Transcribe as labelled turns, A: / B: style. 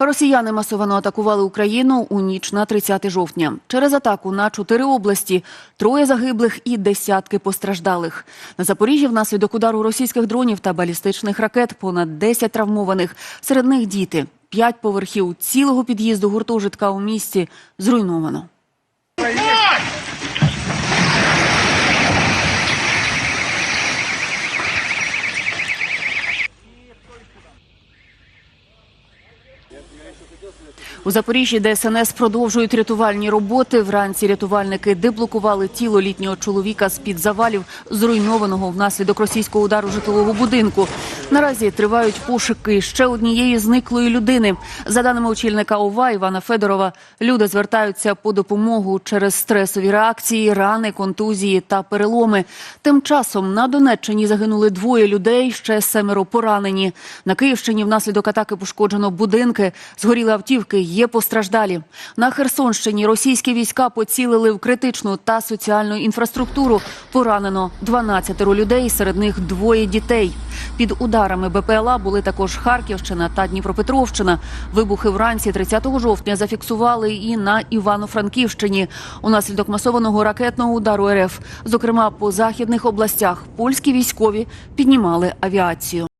A: Росіяни масово атакували Україну у ніч на 30 жовтня. Через атаку на чотири області троє загиблих і десятки постраждалих. На Запоріжжі внаслідок удару російських дронів та балістичних ракет понад 10 травмованих. Серед них діти. П'ять поверхів цілого під'їзду гуртожитка у місті зруйновано. У Запоріжжі ДСНС продовжують рятувальні роботи. Вранці рятувальники деблокували тіло літнього чоловіка з під завалів, зруйнованого внаслідок російського удару житлового будинку. Наразі тривають пошуки ще однієї зниклої людини. За даними очільника ОВА Івана Федорова, люди звертаються по допомогу через стресові реакції, рани, контузії та переломи. Тим часом на Донеччині загинули двоє людей, ще семеро поранені. На Київщині внаслідок атаки пошкоджено будинки, згоріли автівки, є постраждалі. На Херсонщині російські війська поцілили в критичну та соціальну інфраструктуру. Поранено 12 людей, серед них двоє дітей. Під ударами БПЛА були також Харківщина та Дніпропетровщина. Вибухи вранці 30 жовтня зафіксували і на Івано-Франківщині. Унаслідок масованого ракетного удару РФ, зокрема по західних областях, польські військові піднімали авіацію.